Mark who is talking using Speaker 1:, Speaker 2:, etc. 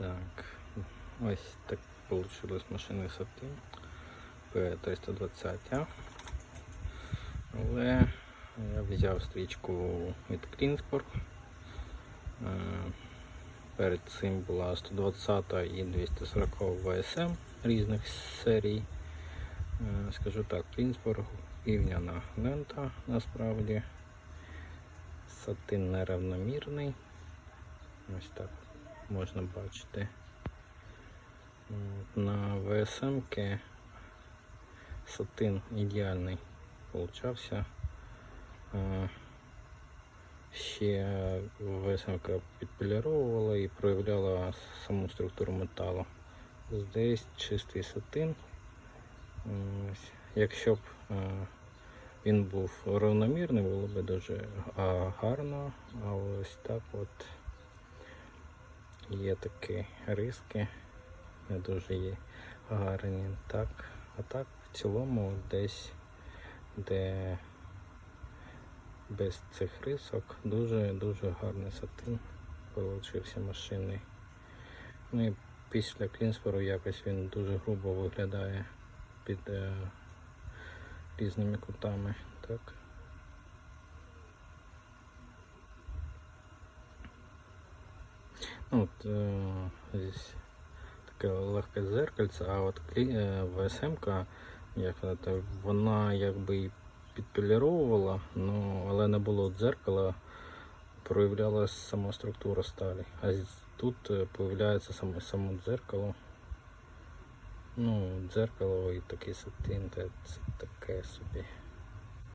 Speaker 1: Так, ось так вийшло машини сати P320. Але я взяв стрічку від Клінспорт. Перед цим була 120 і 240 VSM різних серій. Е, Скажу так, Клінспорт півняна лента насправді. Сатин нерівномірний. Ось так можна бачити. На ВСМ сатин ідеальний получався. Ще ВСМ підполіровувала і проявляла саму структуру металу. Здесь чистий сатин. Якщо б він був рівномірний, було б дуже гарно. А ось так от є такі риски, не дуже є гарні. Так, а так в цілому десь де без цих рисок дуже-дуже гарний сатин получився машинний. Ну і після клінспору якось він дуже грубо виглядає під е, різними кутами. Так. Ну, от, е, здесь таке легке зеркальце, а от е, ВСМ-ка, як сказати, вона якби і підполіровувала, ну, але не було дзеркала, проявлялася сама структура сталі. А тут е, появляється саме само дзеркало. Ну, дзеркало і такий сатин, це таке собі.